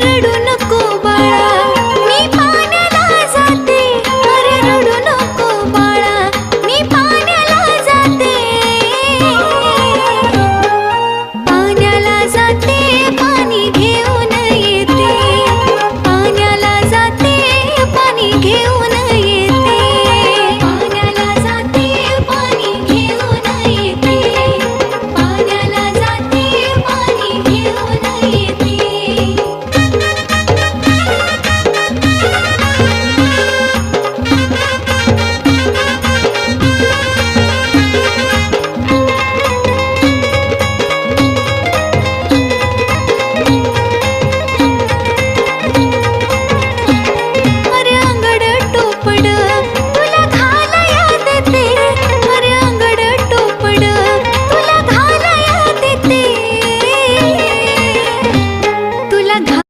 रडू